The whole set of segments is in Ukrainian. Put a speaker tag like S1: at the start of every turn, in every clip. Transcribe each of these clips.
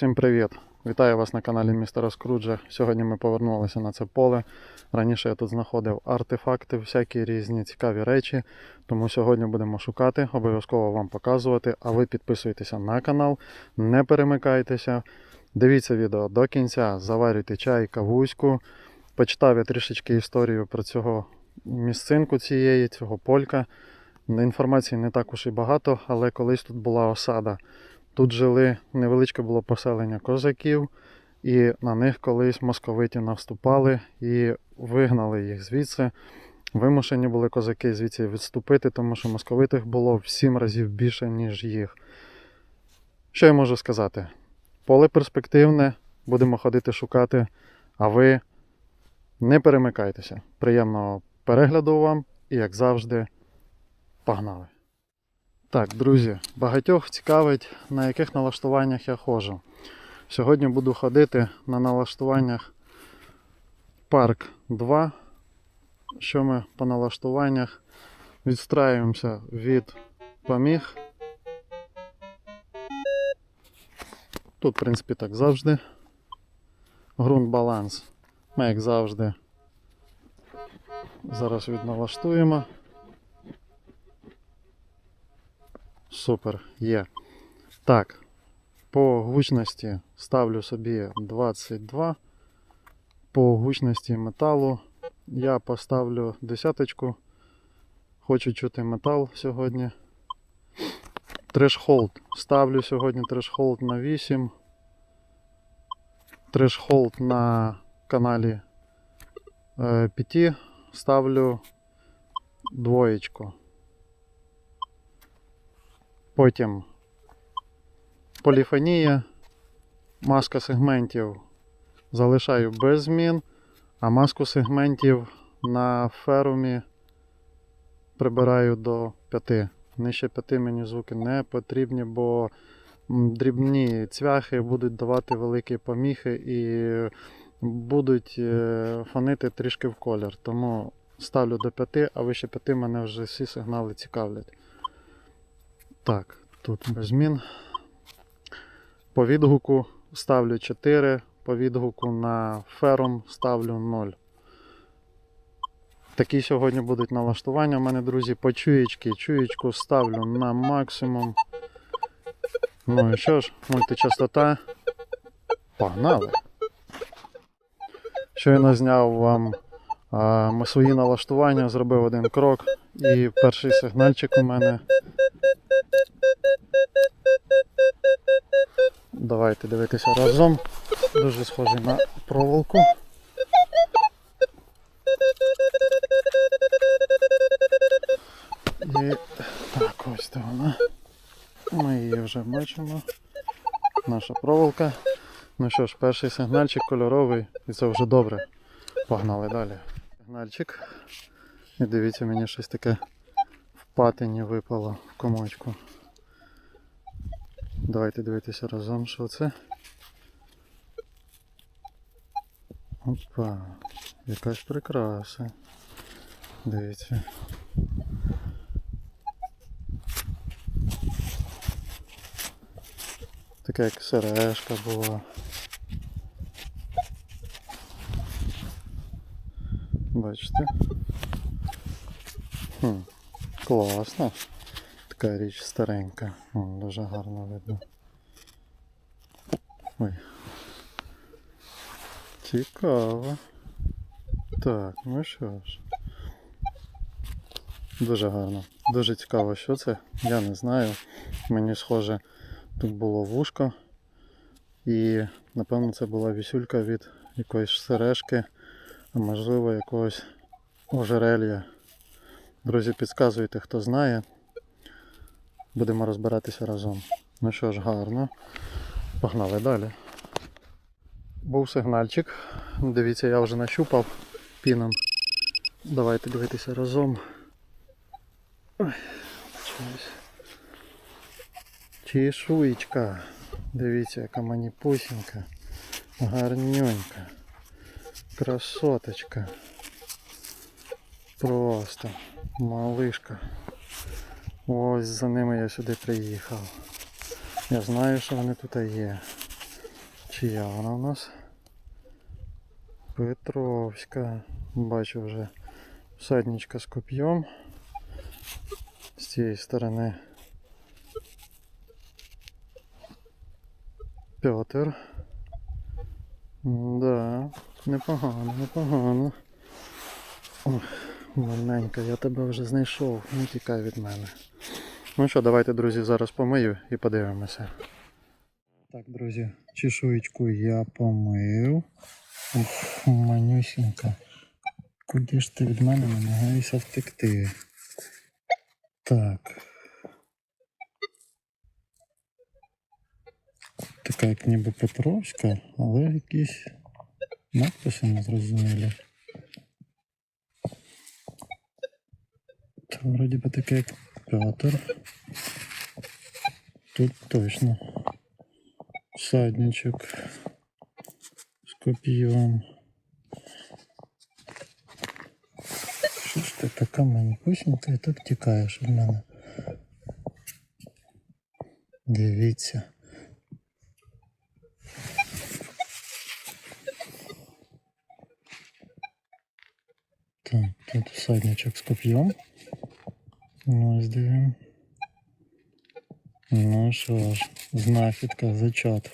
S1: Всім привіт! Вітаю вас на каналі Містера Скруджа. Сьогодні ми повернулися на це поле. Раніше я тут знаходив артефакти, всякі різні цікаві речі. Тому сьогодні будемо шукати, обов'язково вам показувати. А ви підписуйтеся на канал, не перемикайтеся. Дивіться відео до кінця, заварюйте чай, кавуську. Почитав я трішечки історію про цього місцинку цієї, цього полька. Інформації не так уж і багато, але колись тут була осада. Тут жили невеличке було поселення козаків, і на них колись московиті наступали і вигнали їх звідси. Вимушені були козаки звідси відступити, тому що московитих було в сім разів більше, ніж їх. Що я можу сказати? Поле перспективне, будемо ходити шукати, а ви не перемикайтеся. Приємного перегляду вам і, як завжди, погнали! Так, друзі, багатьох цікавить, на яких налаштуваннях я ходжу. Сьогодні буду ходити на налаштуваннях Парк 2. Що ми по налаштуваннях відстраюємося від поміг. Тут, в принципі, так завжди. Грунт баланс. Ми, як завжди, зараз відналаштуємо. Супер, є. Так, по гучності ставлю собі 22. По гучності металу я поставлю десяточку. Хочу чути метал сьогодні. Трешхолд. Ставлю сьогодні трешхолд на 8. Трешхолд на каналі е, 5. Ставлю двоєчку. Потім поліфонія, маска сегментів залишаю без змін, а маску сегментів на ферумі прибираю до 5. Нижче 5 мені звуки не потрібні, бо дрібні цвяхи будуть давати великі поміхи і будуть е, фонити трішки в колір. Тому ставлю до 5, а вище 5 мене вже всі сигнали цікавлять. Так, тут без змін. По відгуку ставлю 4, по відгуку на ферум ставлю 0. Такі сьогодні будуть налаштування у мене, друзі, по чуєчки. Чуєчку ставлю на максимум. Ну і що ж, мультичастота. Погнали! Щойно зняв вам а, свої налаштування, зробив один крок. І перший сигнальчик у мене Давайте дивитися разом. Дуже схожий на проволоку. І так, ось де вона. Ми її вже бачимо. Наша проволока. Ну що ж, перший сигнальчик кольоровий, і це вже добре. Погнали далі. Сигнальчик. І дивіться, мені щось таке в патині випало в комочку. Давайте дивитися разом, що це. Опа, якась прикраса. Дивіться. Така як сережка була. Бачите? Хм, класно. Така річ старенька. Дуже гарно видно. Ой. Цікаво. Так, ну що ж. Дуже гарно. Дуже цікаво, що це. Я не знаю. Мені схоже, тут було вушко. І напевно це була вісюлька від якоїсь сережки, а можливо якогось ожерелья. Друзі, підказуйте, хто знає. Будемо розбиратися разом. Ну що ж, гарно. Погнали далі. Був сигнальчик. Дивіться, я вже нащупав піном. Давайте дивитися разом. Ой. Чешуєчка. Дивіться, яка мені пусінька. Гарнюнька. Красоточка. Просто малишка. Ось за ними я сюди приїхав. Я знаю, що вони тут є. Чия вона у нас? Петровська. Бачу вже всадничка з коп'єм. З цієї сторони Петр. Да, непогано, непогано. Ох, маленька, я тебе вже знайшов, не тікай від мене. Ну що, давайте, друзі, зараз помию і подивимося. Так, друзі, чешуєчку я помив. Ух, манюсінька. Куди ж ти від мене намагаєшся втекти? Так. Така як ніби Петровська, але якісь надписи незрозумілі. Це вроді би таке як Петр. Тут точно. Садничок з коп'єм. Що ж ти така манькусінька і так тікаєш від мене? Дивіться. Так, тут всадничок з коп'єм. Ну, ось дивимо. Ну що ж, знахідка, зачот.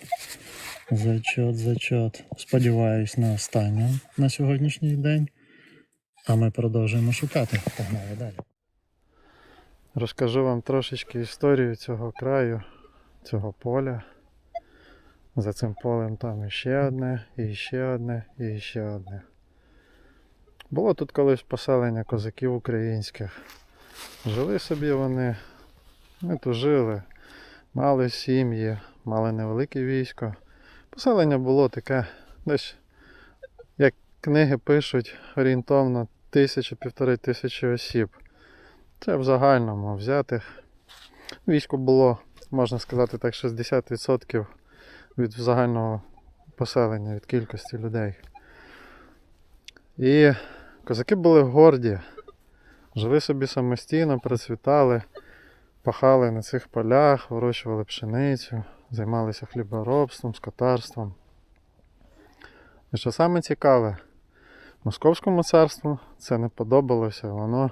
S1: Зачот, зачот. Сподіваюсь на останню на сьогоднішній день. А ми продовжуємо шукати. Погнали далі. Розкажу вам трошечки історію цього краю, цього поля. За цим полем там іще одне, і ще одне, і ще одне. Було тут колись поселення козаків українських. Жили собі вони, ми тут жили, мали сім'ї, мали невелике військо. Поселення було таке, десь, як книги пишуть, орієнтовно тисяча-півтори тисячі осіб. Це в загальному взятих. Військо було, можна сказати так, 60% від загального поселення, від кількості людей. І козаки були горді, жили собі самостійно, процвітали, пахали на цих полях, вирощували пшеницю, займалися хліборобством, скотарством. І що саме цікаве, Московському царству це не подобалося, воно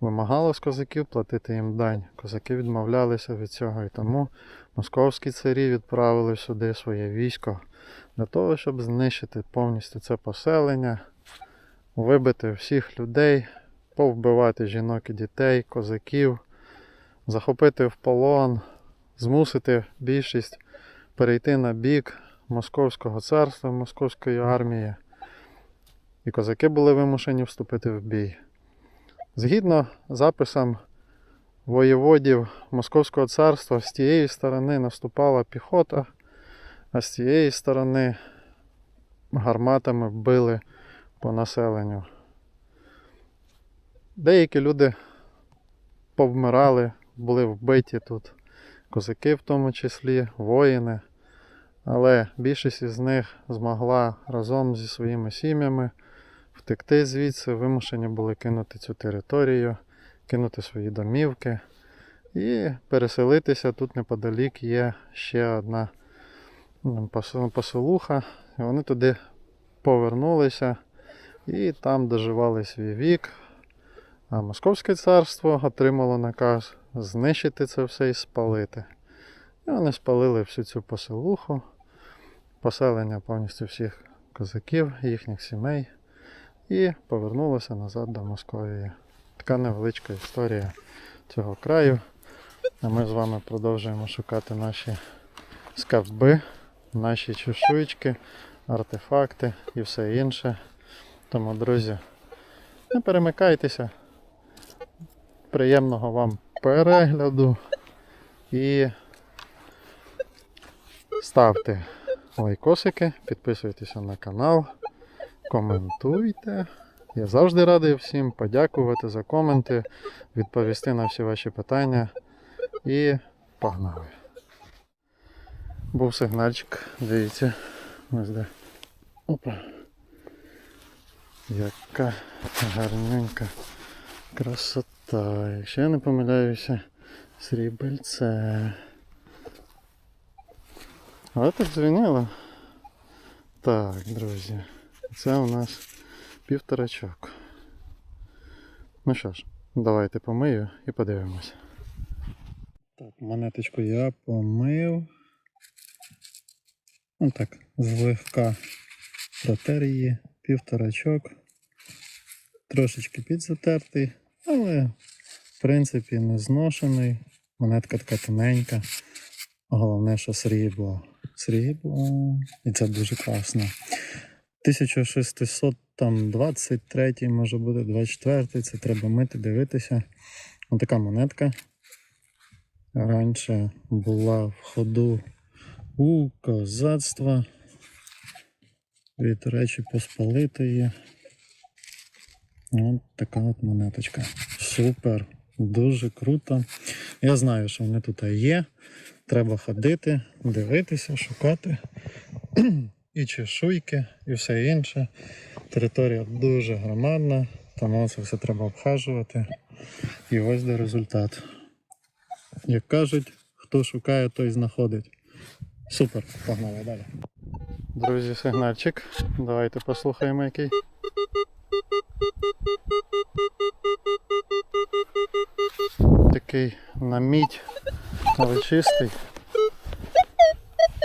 S1: вимагало з козаків платити їм дань. Козаки відмовлялися від цього і тому московські царі відправили сюди своє військо для того, щоб знищити повністю це поселення, вибити всіх людей, повбивати жінок і дітей, козаків, захопити в полон, змусити більшість перейти на бік Московського царства, Московської армії. І козаки були вимушені вступити в бій. Згідно записам воєводів Московського царства, з тієї сторони наступала піхота, а з цієї сторони гарматами били по населенню. Деякі люди повмирали, були вбиті тут, козаки в тому числі, воїни. Але більшість із них змогла разом зі своїми сім'ями втекти звідси, вимушені були кинути цю територію, кинути свої домівки і переселитися. Тут неподалік є ще одна. І вони туди повернулися і там доживали свій вік. А Московське царство отримало наказ знищити це все і спалити. І вони спалили всю цю поселуху, поселення повністю всіх козаків, їхніх сімей і повернулося назад до Московії. Така невеличка історія цього краю. А ми з вами продовжуємо шукати наші скарби, наші чешуйчки, артефакти і все інше. Тому, друзі, не перемикайтеся. Приємного вам перегляду і ставте лайкосики, підписуйтеся на канал, коментуйте. Я завжди радий всім подякувати за коменти, відповісти на всі ваші питання. І погнали. Був сигнальчик, дивіться. Ось де. Опа. Яка гарненька красота. Якщо я не помиляюся, срібельце. Але так дзвеніло. Так, друзі, це у нас півторачок. Ну що ж, давайте помию і подивимося. Так, монеточку я помив. Ну так, злегка протер її, півторачок. Трошечки підзатертий, але в принципі не зношений. Монетка така тоненька. Головне, що срібло. Срібло. І це дуже класно. 1623, може бути 24, це треба мити, дивитися. Ось така монетка. Раніше була в ходу у козацтва від Речі Посполитої. Ось така от монеточка. Супер, дуже круто. Я знаю, що вони тут є. Треба ходити, дивитися, шукати. І чешуйки, і все інше. Територія дуже громадна, тому це все треба обхажувати. І ось де результат. Як кажуть, хто шукає, той знаходить. Супер, погнали далі. Друзі, сигнальчик. Давайте послухаємо який. Такий на мідь, але чистий.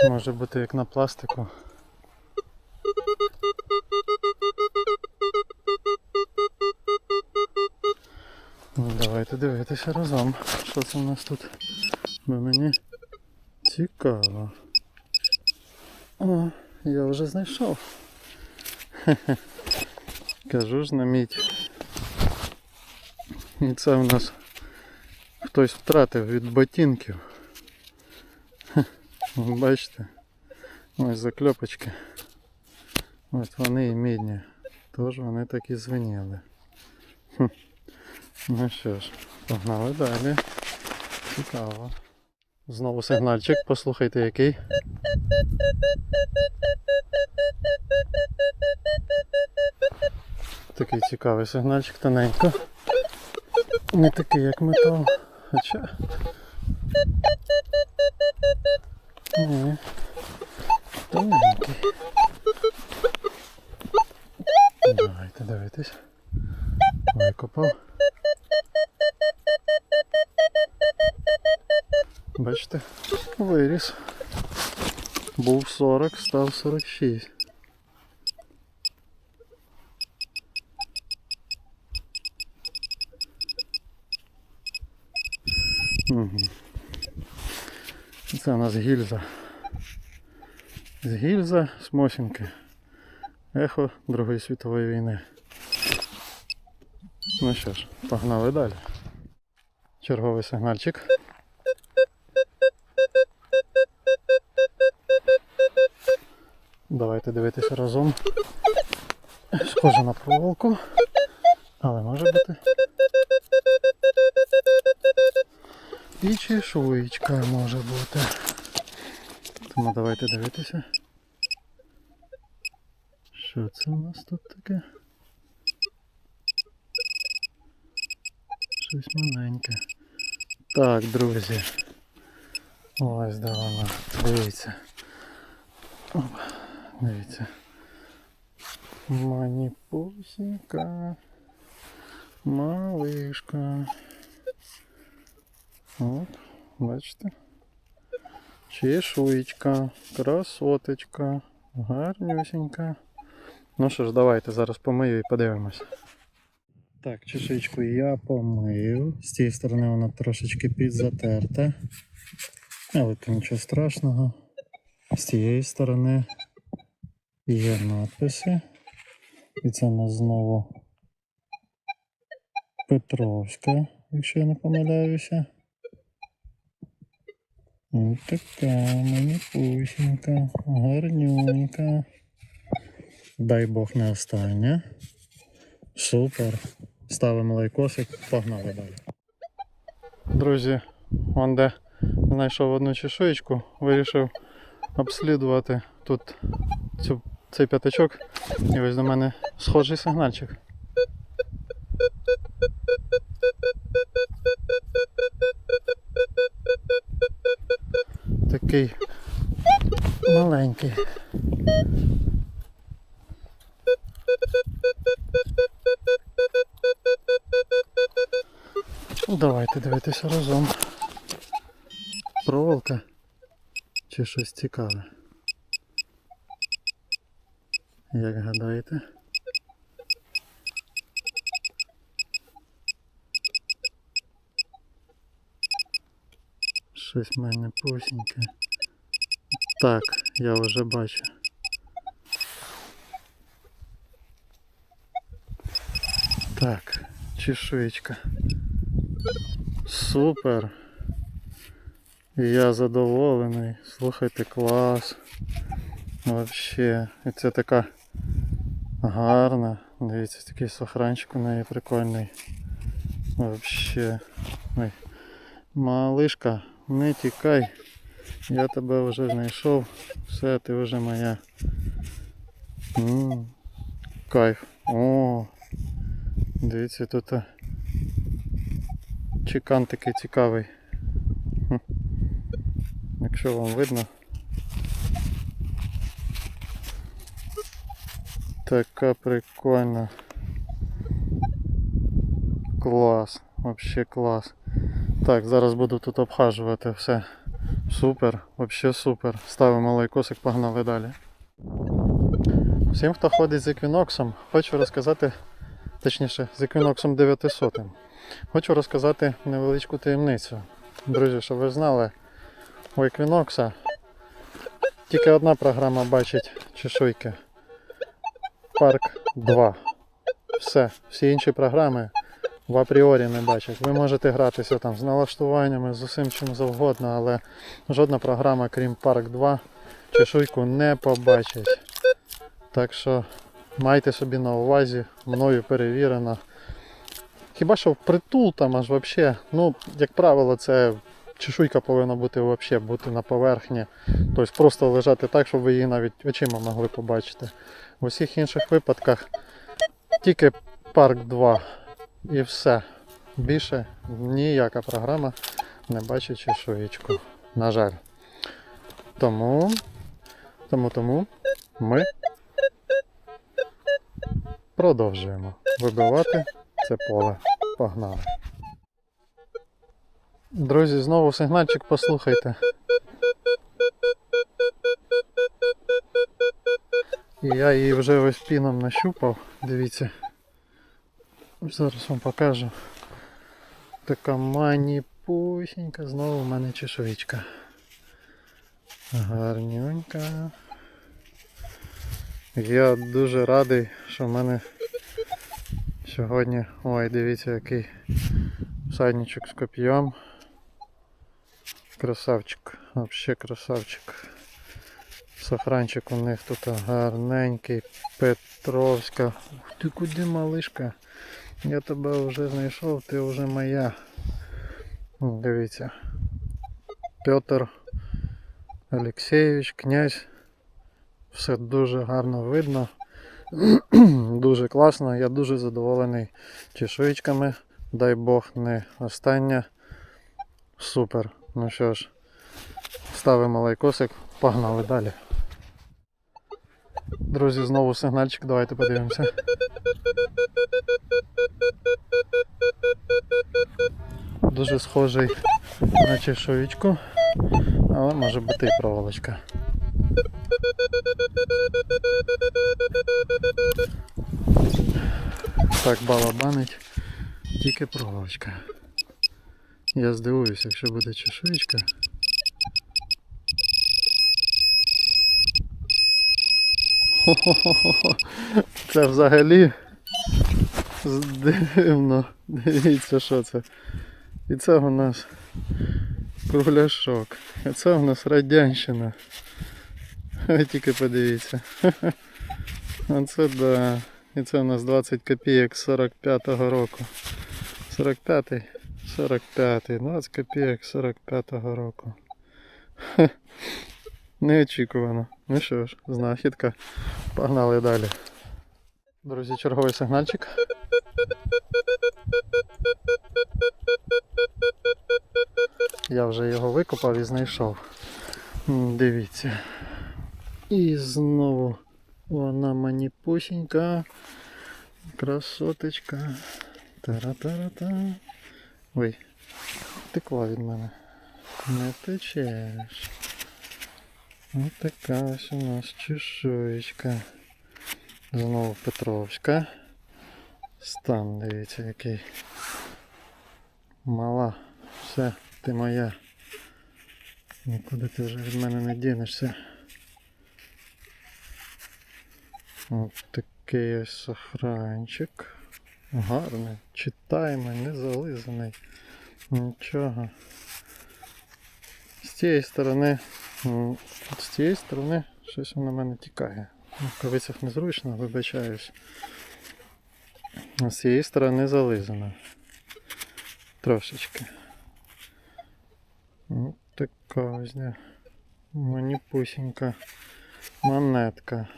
S1: Може бути як на пластику. Ну, давайте дивитися разом, що це у нас тут. Бо мені цікаво. О, я вже знайшов. Хе-хе. Кажу ж на мідь. І це у нас хтось втратив від ботинків. Ви Бачите? Ось закльопочки. Ось вони і мідні. Тож вони так і звеніли. Ну що ж, погнали далі. Цікаво. Знову сигнальчик, послухайте який. Такий цікавий сигнальчик тоненько. Не такий, як метал. Хоча. Ні. Давайте дивитись. Викопав. Бачите, виріс. Був 40, став 46. Угу. Це у нас гільза. З гільза з Мосінки. Ехо Другої світової війни. Ну що ж, погнали далі. Черговий сигнальчик. Давайте дивитися разом. Схоже на проволоку, але може бути. І чешуєчка може бути. Тому давайте дивитися. Що це у нас тут таке? Щось маленьке. Так, друзі. Ось де вона. Дивіться. Оп, дивіться. Маніпусінька. Малишка. От, бачите? Чешуєчка, красоточка, гарнюсінька. Ну що ж, давайте зараз помию і подивимось. Так, чешуєчку я помив. З цієї сторони вона трошечки підзатерта. Але то нічого страшного. З цієї сторони є надписи. І це у нас знову Петровська, якщо я не помиляюся. Ось така мені пусінька, гарнюнька. Дай Бог не остання. Супер. Ставимо лайкосик, погнали далі. Друзі, он де знайшов одну чешуєчку, вирішив обслідувати тут цю, цей п'ятачок. І ось до мене схожий сигнальчик. такий маленький. Ну, Давайте дивитися разом. Проволока чи щось цікаве. Як гадаєте? Щось в мене пусіньке. Так, я вже бачу. Так, чешуєчка. Супер. Я задоволений. Слухайте, клас. Вообще. І це така гарна. Дивіться, такий сохранчик у неї прикольний. Вообще. Ой. Малишка, не тікай. Я тебе вже знайшов. Все, ти вже моя. м Кайф. О. Дивіться, тут а, чекан такий цікавий. Хм. Якщо вам видно. Така прикольна. Клас. Вообще клас. Так, зараз буду тут обхажувати все. Супер, вообще супер. Ставимо лайкосик, погнали далі. Всім, хто ходить з еквіноксом, хочу розказати, точніше, з еквіноксом 900. Хочу розказати невеличку таємницю. Друзі, щоб ви знали, у еквінокса тільки одна програма бачить чешуйки. Парк 2. Все, всі інші програми в апріорі не бачать. Ви можете гратися там з налаштуваннями, з усім чим завгодно, але жодна програма, крім Парк 2, чешуйку не побачить. Так що майте собі на увазі, мною перевірено. Хіба що впритул там аж взагалі, ну, як правило, це чешуйка повинна бути взагалі бути на поверхні. Тобто просто лежати так, щоб ви її навіть очима могли побачити. В усіх інших випадках тільки парк 2 і все. Більше ніяка програма не бачить чешуєчку. На жаль. Тому, тому, тому ми продовжуємо вибивати це поле. Погнали. Друзі, знову сигнальчик послухайте. І я її вже ось піном нащупав. Дивіться. Зараз вам покажу. Така маніпусінька, знову в мене чешуйчка. Гарнюнька. Я дуже радий, що в мене сьогодні... Ой, дивіться який садничок з коп'єм. Красавчик, взагалі красавчик. Сохранчик у них тут гарненький, Петровська. Ух ти куди малишка? Я тебе вже знайшов, ти вже моя. Дивіться. Петр Олексійович, князь. Все дуже гарно видно. дуже класно. Я дуже задоволений чешуйчками. Дай Бог не остання. Супер. Ну що ж, ставимо лайкосик, погнали далі. Друзі, знову сигнальчик, давайте подивимося. Дуже схожий на чешуєчку, але може бути і проволочка. Так балабанить, тільки проволочка. Я здивуюся, якщо буде чешуєчка. Хо-хо-хо-хо. Це взагалі дивно. Дивіться, що це. І це у нас кругляшок. І це у нас радянщина. Ви тільки подивіться. Оце да. І це у нас 20 копійок 45-го року. 45-й, 45-й, 20 копійок 45-го року. Неочікувано. Ну що ж, знахідка. Погнали далі. Друзі, черговий сигнальчик. Я вже його викопав і знайшов. Дивіться. І знову вона маніпусінька. Красоточка. Тара-тара-та. Ой, текла від мене. Не течеш. Ось така ось у нас чешуєчка. Знову Петровська. Стан, дивіться, який. Мала. Все, ти моя. Нікуди ти вже від мене не дінешся. Ось такий ось сохранчик. Гарний. Читаємо, не зализаний. Нічого. З цієї сторони. З цієї сторони щось на мене тікає. В рукавицях незручно, вибачаюсь. З цієї сторони зализано. Трошечки. Ось така ось. Маніпусінька монетка.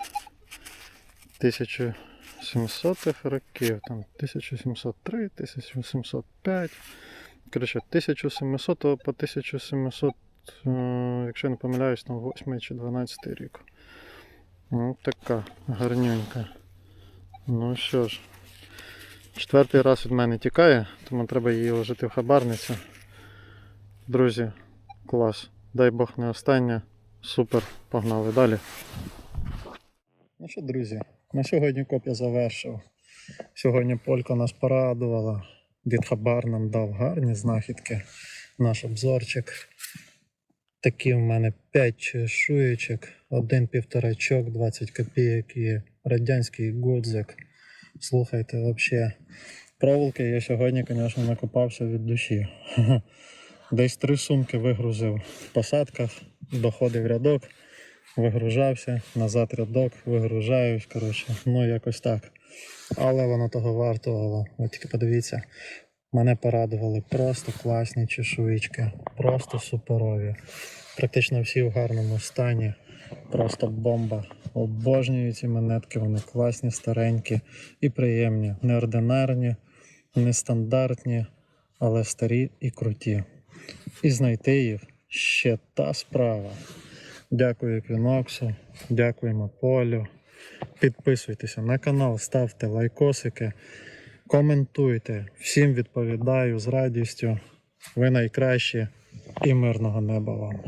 S1: 1700 років, там 1703, 1705. Коротше, 1700 по 1700, е, якщо я не помиляюсь, там 8 чи 12 рік. Ну, така гарнюнька. Ну що ж, четвертий раз від мене тікає, тому треба її вложити в хабарницю. Друзі, клас. Дай Бог не остання. Супер, погнали далі. Ну що, друзі, на сьогодні коп я завершив. Сьогодні Полька нас порадувала. Дід Хабар нам дав гарні знахідки. Наш обзорчик. Такі в мене 5 чешуєчок, один півторачок, 20 копійок і радянський гудзик. Слухайте, взагалі. Проволоки я сьогодні, звісно, накопався від душі. Десь три сумки вигрузив в посадках, доходив рядок, вигружався, назад рядок, вигружаюсь, коротше, ну якось так. Але воно того вартувало. Ви тільки подивіться, мене порадували просто класні чешуїчки, просто суперові. Практично всі в гарному стані. Просто бомба. Обожнюю ці монетки, вони класні, старенькі і приємні. Неординарні, нестандартні, але старі і круті. І знайти їх ще та справа. Дякую Еквіноксу, дякуємо Полю. Підписуйтеся на канал, ставте лайкосики, коментуйте. Всім відповідаю з радістю. Ви найкращі і мирного неба вам.